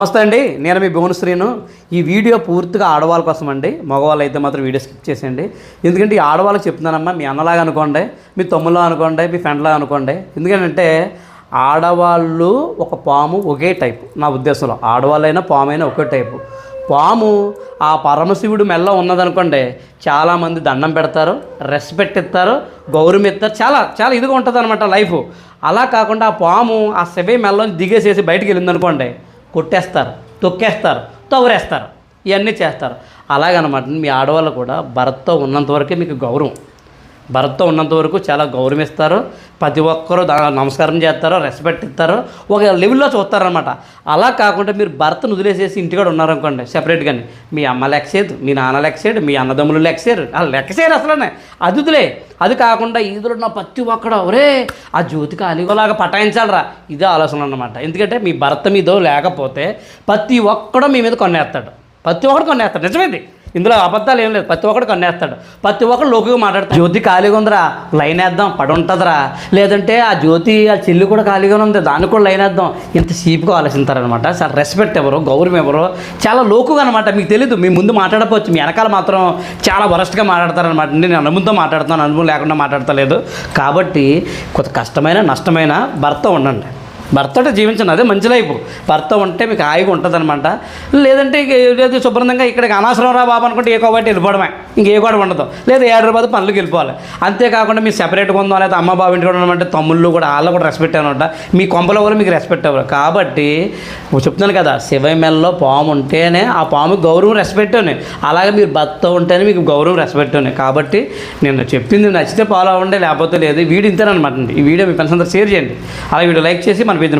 నమస్తే అండి నేను మీ భువనశ్రీను ఈ వీడియో పూర్తిగా ఆడవాళ్ళ కోసం అండి మగవాళ్ళు అయితే మాత్రం వీడియో స్కిప్ చేసేయండి. ఎందుకంటే ఈ ఆడవాళ్ళకి చెప్తున్నానమ్మా మీ అన్నలాగా అనుకోండి మీ తమ్ముళ్ళ అనుకోండి మీ ఫ్రెండ్లా అనుకోండి. ఎందుకంటే ఆడవాళ్ళు ఒక పాము ఒకే టైప్ నా ఉద్దేశంలో. ఆడవాళ్ళైనా పాము అయినా ఒకే టైపు. పాము ఆ పరమశివుడు మెల్ల ఉన్నదనుకోండి చాలామంది దండం పెడతారు రెస్పెక్ట్ ఇస్తారు గౌరవం ఇస్తారు. చాలా చాలా ఇదిగా ఉంటుంది అనమాట లైఫ్. అలా కాకుండా ఆ పాము ఆ శబే మెల్లని దిగేసేసి బయటికి వెళ్ళిందనుకోండి కొట్టేస్తారు తొక్కేస్తారు తవరేస్తారు ఇవన్నీ చేస్తారు. అలాగనమాట మీ ఆడవాళ్ళు కూడా భర్త ఉన్నంతవరకే మీకు గౌరవం. భర్త ఉన్నంత వరకు చాలా గౌరవిస్తారు. ప్రతి ఒక్కరూ నమస్కారం చేస్తారు రెస్పెక్ట్ ఇస్తారు. ఒక లెవెల్లో చూస్తారనమాట అలా కాకుండా మీరు భర్తను వదిలేసేసి ఇంటికాడ ఉన్నారనుకోండి సెపరేట్గాని మీ అమ్మ లెక్సేది మీ నాన్న లెక్సేడు మీ అన్నదమ్ములు లెక్చర్ అలా లెక్క లెక్కసేరు అసలనే. అది వదిలే. అది కాకుండా ఈదులున్న ఉన్న ప్రతి ఒక్కడ ఒరే ఆ జ్యోతికి అలిగోలాగా పటాయించాలరా. ఇదే ఆలోచన అనమాట ఎందుకంటే మీ భర్త మీదో లేకపోతే ప్రతి ఒక్కడో మీ మీద కొన్నేస్తాడు. ప్రతి ఒక్కడు కొన్నేస్తాడు. నిజమేది? ఇందులో అబద్ధాలు ఏం లేదు. ప్రతి ఒక్కడు కన్నేస్తాడు ప్రతి ఒక్కడు లోకుగా మాట్లాడతాడు. జ్యోతి ఖాళీగా ఉందిరా. లైన్ వేద్దాం. పడి ఉంటుందిరా లేదంటే ఆ జ్యోతి ఆ చెల్లి కూడా ఖాళీగానే ఉంది. దాన్ని కూడా లైన్ వేద్దాం. ఇంత చీప్గా ఆలోచిస్తారనమాట చాలా రెస్పెక్ట్ ఎవరు గౌరవం ఎవరు. చాలా లోకుగా అనమాట మీకు తెలీదు. మీ ముందు మాట్లాడకపోవచ్చు. మీ వెనకాల మాత్రం చాలా వరస్ట్గా మాట్లాడతారనమాట నేను అనుభవంతో మాట్లాడుతాను అనుభవం లేకుండా మాట్లాడతలేదు. కాబట్టి కొంత కష్టమైన నష్టమైన భర్త ఉండండి. భర్తతో జీవించండి అదే మంచి లైఫ్ భర్త ఉంటే మీకు హాయిగా ఉంటుంది అనమాట లేదంటే లేదు శుభ్రంగా ఇక్కడికి అనవసరం రా బాబు అనుకుంటే ఏ కోబట్టి వెళ్ళిపోవడమే. ఇంకే కూడా ఉండదు. లేదా ఏడు రూపాయలు పనులకు వెళ్ళిపోవాలి. అంతేకాకుండా మీరు సెపరేట్గా ఉందో లేదా అమ్మ బాబు ఇంటికి కూడా ఉండమంటే తమ్ముళ్ళు కూడా వాళ్ళు కూడా రెస్పెక్ట్ అనమాట మీ కొంపలో కూడా మీకు రెస్పెక్ట్ అవ్వరు. కాబట్టి చెప్తున్నాను కదా శివమెల్లో పాము ఉంటేనే ఆ పాము గౌరవం రెస్పెక్ట్ ఉన్నాయి అలాగే మీరు భర్త ఉంటేనే మీకు గౌరవం రెస్పెక్ట్ ఉన్నాయి కాబట్టి నేను చెప్పింది నచ్చితే ఫాలో అవ్వండి లేకపోతే లేదు. ఈ వీడియో ఇంతేనమాట ఈ వీడియో మీ ఫ్రెండ్స్ అందరూ షేర్ చేయండి. అలా వీడియో లైక్ చేసి మన పేజీని